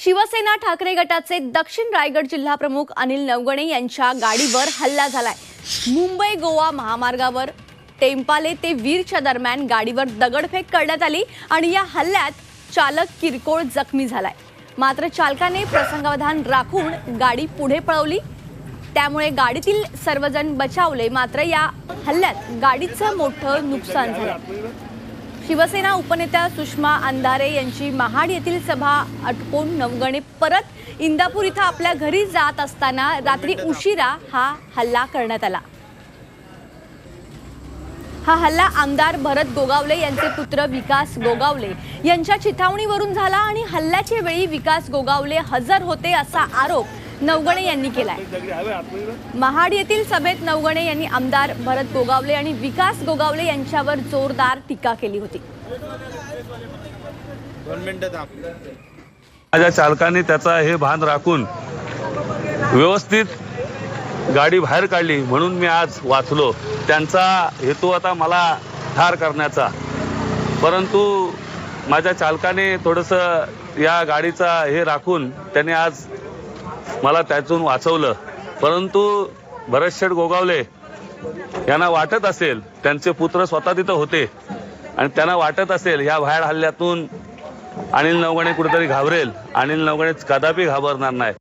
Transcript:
शिवसेना ठाकरे गटाचे दक्षिण रायगड जिल्हा प्रमुख अनिल नवगणे यांच्या गाडीवर हल्ला झालाय. मुंबई गोवा महामार्गावर टेम्पाले ते वीरच्या दरम्यान गाडीवर दगडफेक करण्यात आली आणि या हल्ल्यात चालक किरकोळ जखमी झालाय. मात्र चालकाने प्रसंगावधान राखून गाडी पुढे पळवली. त्यामुळे गाडीतील सर्वजण बचावले मात्र या हल्ल्यात गाडीचं मोठं नुकसान झालं शिवसेना उपनेत्या सुषमा अंधारे यांची महाड येथील सभा अटकून नवगणे परत इंदापूर इथं आपल्या घरी जात असताना रात्री उशिरा हा हल्ला करण्यात आला. हा हल्ला आमदार भरत गोगावले यांचे पुत्र विकास गोगावले यांच्या चिथावणीवरून झाला आणि हल्ल्याच्या वेळी विकास गोगावले हजर होते असा आरोप नवगणे यांनी केलाय. महाड येथील सभेत नवगणे यांनी आमदार भरत गोगावले आणि विकास गोगावले यांच्यावर जोरदार टीका केली होती. माझ्या चालकाने त्याचा हे भान राखून व्यवस्थित गाडी बाहेर काढली म्हणून मी आज वाचलो. त्यांचा हेतू आता मला ठार करण्याचा. परंतु माझ्या चालकाने थोडंसं या गाडीचा हे राखून त्याने आज मला त्यातून वाचवलं. परंतु भरतशेठ गोगावले यांना वाटत असेल त्यांचे पुत्र स्वतः तिथं होते आणि त्यांना वाटत असेल ह्या बाहेर हल्ल्यातून अनिल नवगणे कुठेतरी घाबरेल अनिल नवगणे कदापि घाबरणार नाही.